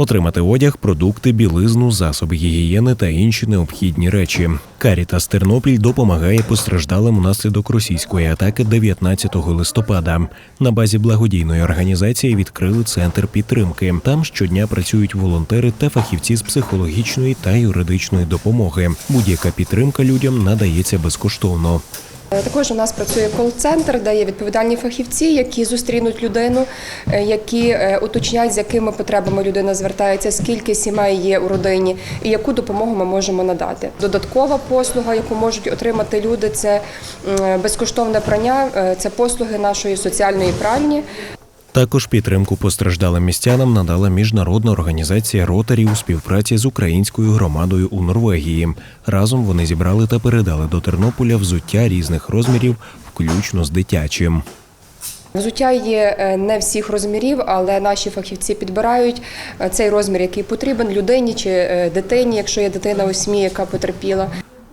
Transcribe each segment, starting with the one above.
отримати одяг, продукти, білизну, засоби гігієни та інші необхідні речі. Карітас Тернопіль допомагає постраждалим унаслідок російської атаки 19 листопада. На базі благодійної організації відкрили центр підтримки. Там щодня працюють волонтери та фахівці з психологічної та юридичної допомоги. Будь-яка підтримка людям надається безкоштовно. Е, Також у нас працює кол-центр, де є відповідальні фахівці, які зустрінуть людину, е, які е, уточнять, з якими потребами людина звертається, скільки сімей є у родині і яку допомогу ми можемо надати. Додаткова послуга, яку можуть отримати люди, це безкоштовне прання, це послуги нашої соціальної пральні. Також підтримку постраждалим містянам надала міжнародна організація Ротарі у співпраці з українською громадою у Норвегії. Разом вони зібрали та передали до Тернополя взуття різних розмірів, включно з дитячим. Взуття є е, не всіх розмірів, але наші фахівці підбирають е, цей розмір, який потрібен людині чи е, дитині, якщо є дитина у сім'ї, яка потерпіла.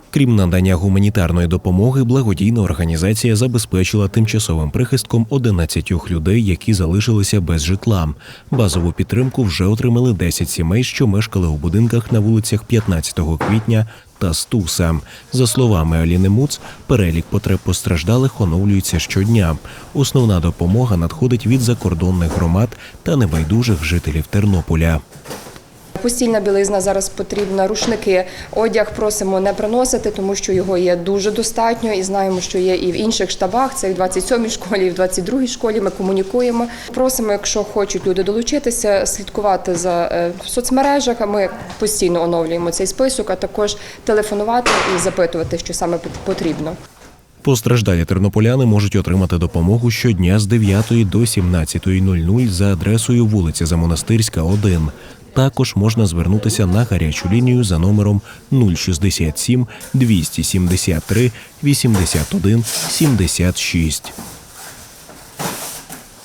Крім надання гуманітарної допомоги, благодійна організація забезпечила тимчасовим прихистком 11 людей, які залишилися без житла. Базову підтримку вже отримали 10 сімей, що мешкали у будинках на вулицях 15 квітня та Стуса. За словами Аліни Муц, перелік потреб постраждалих оновлюється щодня. Основна допомога надходить від закордонних громад та небайдужих жителів Тернополя. Постільна білизна зараз потрібна, рушники, одяг просимо не приносити, тому що його є дуже достатньо, і знаємо, що є і в інших штабах. Це і в 27-й школі, і в 22-й школі. Ми комунікуємо. Просимо, якщо хочуть люди долучитися, слідкувати за е, соцмережах. А Ми постійно оновлюємо цей список, а також телефонувати і запитувати, що саме потрібно. Постраждалі тернополяни можуть отримати допомогу щодня з 9 до 17.00 за адресою вулиця Замонастирська, 1. Також можна звернутися на гарячу лінію за номером 067 273 81 76.